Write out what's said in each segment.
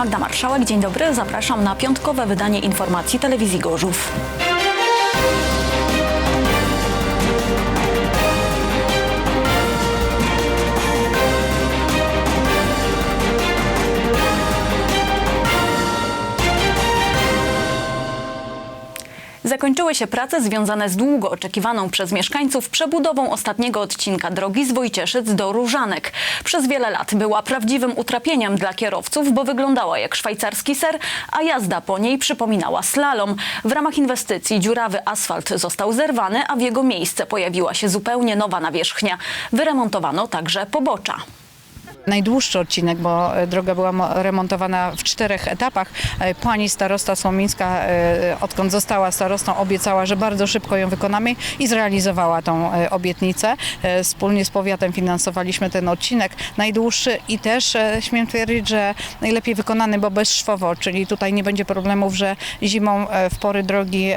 Magda Marszałek, dzień dobry. Zapraszam na piątkowe wydanie informacji telewizji Gorzów. Zakończyły się prace związane z długo oczekiwaną przez mieszkańców przebudową ostatniego odcinka drogi z Wojcieszyc do Różanek. Przez wiele lat była prawdziwym utrapieniem dla kierowców, bo wyglądała jak szwajcarski ser, a jazda po niej przypominała slalom. W ramach inwestycji dziurawy asfalt został zerwany, a w jego miejsce pojawiła się zupełnie nowa nawierzchnia. Wyremontowano także pobocza. Najdłuższy odcinek, bo e, droga była mo- remontowana w czterech etapach. E, Pani starosta Słomińska, e, odkąd została starostą, obiecała, że bardzo szybko ją wykonamy i zrealizowała tą obietnicę. Wspólnie z powiatem finansowaliśmy ten odcinek najdłuższy i też śmiem twierdzić, że najlepiej wykonany, bo bezszwowo, czyli tutaj nie będzie problemów, że zimą w pory drogi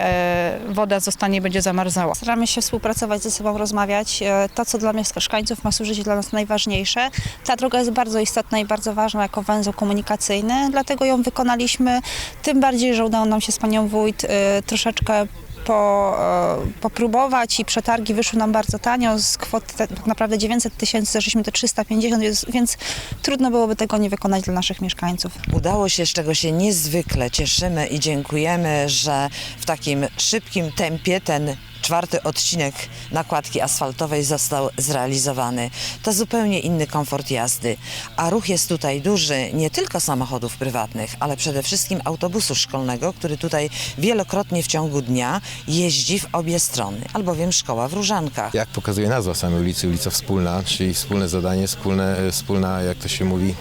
woda zostanie, będzie zamarzała. Staramy się współpracować ze sobą, rozmawiać. To, co dla mieszkańców ma służyć dla nas najważniejsze. Ta droga jest bardzo istotna i bardzo ważna jako węzeł komunikacyjny, dlatego ją wykonaliśmy. Tym bardziej, że udało nam się z panią wójt e, troszeczkę po, e, popróbować i przetargi wyszły nam bardzo tanio, z kwoty tak naprawdę 900 tysięcy, zeszliśmy do 350, więc, więc trudno byłoby tego nie wykonać dla naszych mieszkańców. Udało się, z czego się niezwykle cieszymy i dziękujemy, że w takim szybkim tempie ten czwarty odcinek nakładki asfaltowej został zrealizowany. To zupełnie inny komfort jazdy, a ruch jest tutaj duży nie tylko samochodów prywatnych, ale przede wszystkim autobusu szkolnego, który tutaj wielokrotnie w ciągu dnia jeździ w obie strony, albowiem szkoła w Różankach. Jak pokazuje nazwa samej ulicy, ulica wspólna, czyli wspólne zadanie, wspólne, wspólna, jak to się mówi,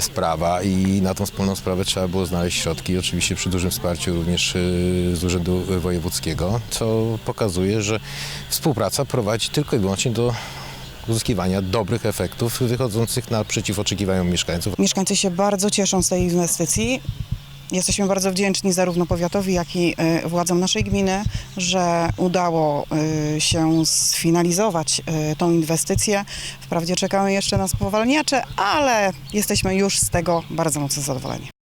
sprawa i na tą wspólną sprawę trzeba było znaleźć środki, oczywiście przy dużym wsparciu również e, z Urzędu Wojewódzkiego, co pokazuje, że współpraca prowadzi tylko i wyłącznie do uzyskiwania dobrych efektów wychodzących naprzeciw oczekiwaniom mieszkańców. Mieszkańcy się bardzo cieszą z tej inwestycji. Jesteśmy bardzo wdzięczni zarówno powiatowi, jak i y, władzom naszej gminy, że udało y, się sfinalizować y, tą inwestycję. Wprawdzie czekają jeszcze na spowalniacze, ale jesteśmy już z tego bardzo mocno zadowoleni.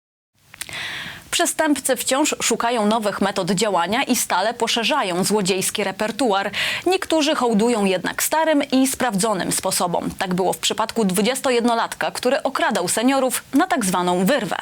Przestępcy wciąż szukają nowych metod działania i stale poszerzają złodziejski repertuar. Niektórzy hołdują jednak starym i sprawdzonym sposobom. Tak było w przypadku 21-latka, który okradał seniorów na tak zwaną wyrwę.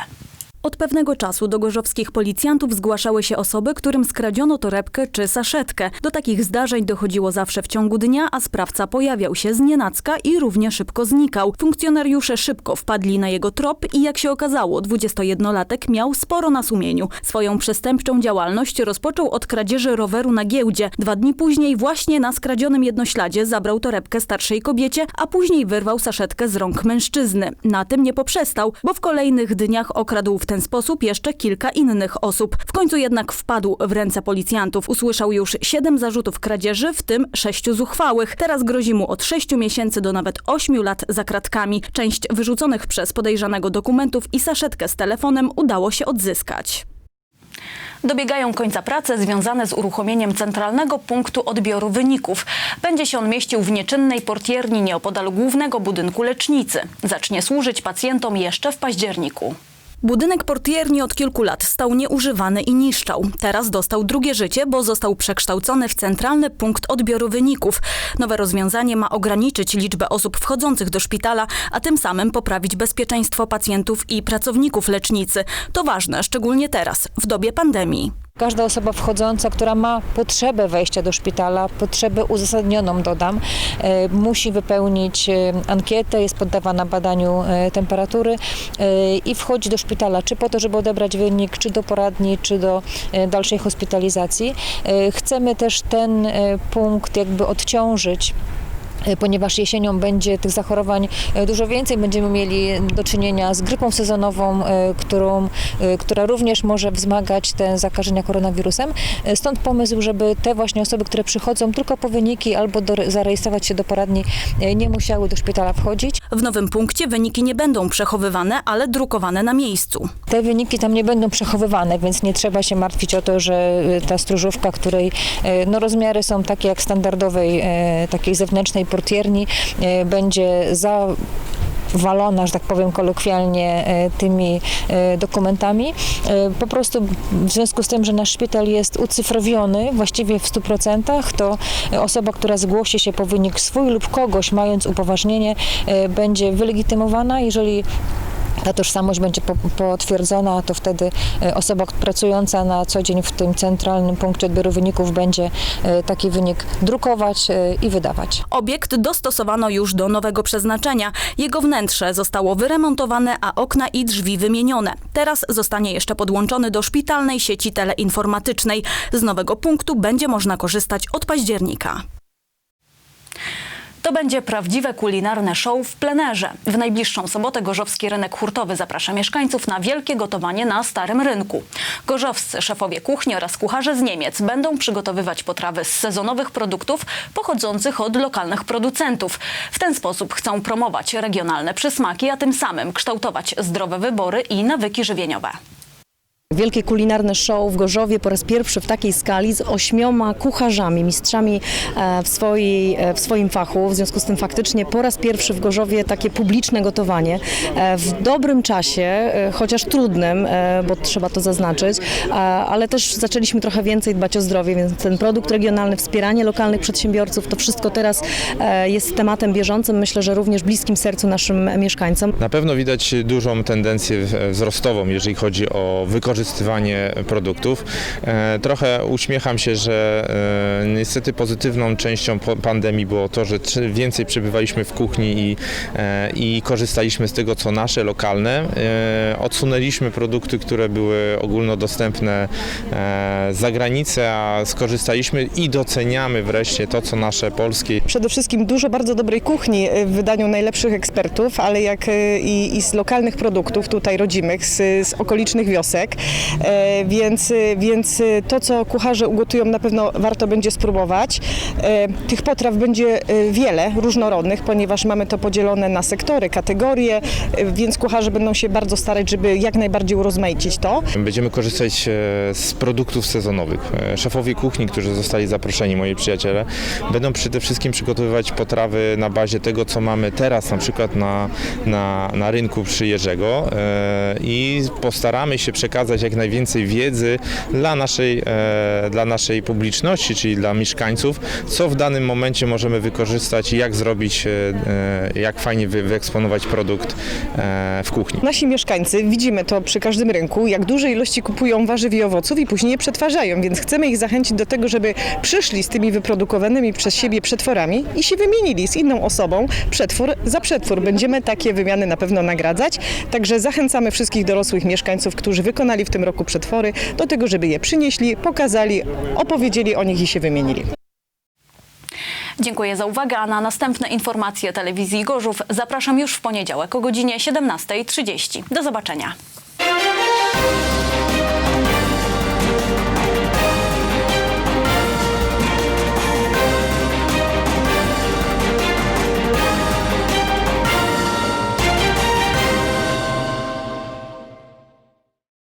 Od pewnego czasu do gorzowskich policjantów zgłaszały się osoby, którym skradziono torebkę czy saszetkę. Do takich zdarzeń dochodziło zawsze w ciągu dnia, a sprawca pojawiał się z nienacka i równie szybko znikał. Funkcjonariusze szybko wpadli na jego trop i jak się okazało, 21-latek miał sporo na sumieniu. Swoją przestępczą działalność rozpoczął od kradzieży roweru na giełdzie. Dwa dni później właśnie na skradzionym jednośladzie zabrał torebkę starszej kobiecie, a później wyrwał saszetkę z rąk mężczyzny. Na tym nie poprzestał, bo w kolejnych dniach okradł w ten sposób jeszcze kilka innych osób. W końcu jednak wpadł w ręce policjantów. Usłyszał już siedem zarzutów kradzieży, w tym sześciu zuchwałych. Teraz grozi mu od sześciu miesięcy do nawet ośmiu lat za kratkami. Część wyrzuconych przez podejrzanego dokumentów i saszetkę z telefonem udało się odzyskać. Dobiegają końca prace związane z uruchomieniem centralnego punktu odbioru wyników. Będzie się on mieścił w nieczynnej portierni nieopodal głównego budynku lecznicy. Zacznie służyć pacjentom jeszcze w październiku. Budynek portierni od kilku lat stał nieużywany i niszczał. Teraz dostał drugie życie, bo został przekształcony w centralny punkt odbioru wyników. Nowe rozwiązanie ma ograniczyć liczbę osób wchodzących do szpitala, a tym samym poprawić bezpieczeństwo pacjentów i pracowników lecznicy. To ważne, szczególnie teraz, w dobie pandemii. Każda osoba wchodząca, która ma potrzebę wejścia do szpitala, potrzebę uzasadnioną dodam, e, musi wypełnić e, ankietę, jest poddawana badaniu e, temperatury i wchodzi do szpitala, czy po to, żeby odebrać wynik, czy do poradni, czy do dalszej hospitalizacji. Chcemy też ten punkt jakby odciążyć ponieważ jesienią będzie tych zachorowań e, dużo więcej. Będziemy mieli do czynienia z grypą sezonową, e, którą, e, która również może wzmagać te zakażenia koronawirusem. E, Stąd pomysł, żeby te właśnie osoby, które przychodzą tylko po wyniki albo do, zarejestrować się do poradni, e, nie musiały do szpitala wchodzić. W nowym punkcie wyniki nie będą przechowywane, ale drukowane na miejscu. Te wyniki tam nie będą przechowywane, więc nie trzeba się martwić o to, że ta stróżówka, której no, rozmiary są takie jak standardowej, takiej zewnętrznej portierni, y, będzie za walona, że tak powiem kolokwialnie, e, tymi e, dokumentami. E, Po prostu w związku z tym, że nasz szpital jest ucyfrowiony właściwie w 100%, to e, osoba, która zgłosi się po wynik swój lub kogoś mając upoważnienie, e, będzie wylegitymowana. Jeżeli ta tożsamość będzie po- potwierdzona, to wtedy e, osoba pracująca na co dzień w tym centralnym punkcie odbioru wyników będzie e, taki wynik drukować e, i wydawać. Obiekt dostosowano już do nowego przeznaczenia. Jego wnętrze zostało wyremontowane, a okna i drzwi wymienione. Teraz zostanie jeszcze podłączony do szpitalnej sieci teleinformatycznej. Z nowego punktu będzie można korzystać od października. To będzie prawdziwe kulinarne show w plenerze. W najbliższą sobotę Gorzowski Rynek Hurtowy zaprasza mieszkańców na wielkie gotowanie na Starym Rynku. Gorzowscy szefowie kuchni oraz kucharze z Niemiec będą przygotowywać potrawy z sezonowych produktów pochodzących od lokalnych producentów. W ten sposób chcą promować regionalne przysmaki, a tym samym kształtować zdrowe wybory i nawyki żywieniowe. Wielkie kulinarne show w Gorzowie po raz pierwszy w takiej skali z ośmioma kucharzami, mistrzami e, w, swojej, e, w swoim fachu. W związku z tym faktycznie po raz pierwszy w Gorzowie takie publiczne gotowanie e, w dobrym czasie, chociaż trudnym, bo trzeba to zaznaczyć, ale też zaczęliśmy trochę więcej dbać o zdrowie, więc ten produkt regionalny, wspieranie lokalnych przedsiębiorców, to wszystko teraz jest tematem bieżącym, myślę, że również bliskim sercu naszym mieszkańcom. Na pewno widać dużą tendencję wzrostową, jeżeli chodzi o wykorzystywanie produktów. E, Trochę uśmiecham się, że e, niestety pozytywną częścią pandemii było to, że więcej przebywaliśmy w kuchni i, e, i korzystaliśmy z tego, co nasze, lokalne. Odsunęliśmy produkty, które były ogólnodostępne e, z zagranicy, a skorzystaliśmy i doceniamy wreszcie to, co nasze polskie Przede wszystkim dużo bardzo dobrej kuchni w wydaniu najlepszych ekspertów, ale jak i, i z lokalnych produktów tutaj rodzimych, z, z okolicznych wiosek. E, Więc, więc to, co kucharze ugotują, na pewno warto będzie spróbować. E, Tych potraw będzie y, wiele, różnorodnych, ponieważ mamy to podzielone na sektory, kategorie, więc kucharze będą się bardzo starać, żeby jak najbardziej urozmaicić to. Będziemy korzystać e, z produktów sezonowych. E, Szefowie kuchni, którzy zostali zaproszeni, moi przyjaciele, będą przede wszystkim przygotowywać potrawy na bazie tego, co mamy teraz, na przykład na, na, na rynku przy Jerzego e, i postaramy się przekazać jak najwięcej wiedzy dla naszej, e, dla naszej publiczności, czyli dla mieszkańców, co w danym momencie możemy wykorzystać i jak zrobić, e, e, jak fajnie wy, wyeksponować produkt w kuchni. Nasi mieszkańcy, widzimy to przy każdym rynku, jak duże ilości kupują warzyw i owoców i później je przetwarzają, więc chcemy ich zachęcić do tego, żeby przyszli z tymi wyprodukowanymi przez siebie przetworami i się wymienili z inną osobą przetwór za przetwór. Będziemy takie wymiany na pewno nagradzać, także zachęcamy wszystkich dorosłych mieszkańców, którzy wykonali w tym roku przetwory, do tego, żeby je przynieśli, pokazali, opowiedzieli o nich i się wymienili. Dziękuję za uwagę, a na następne informacje telewizji Gorzów zapraszam już w poniedziałek o godzinie 17.30. Do zobaczenia.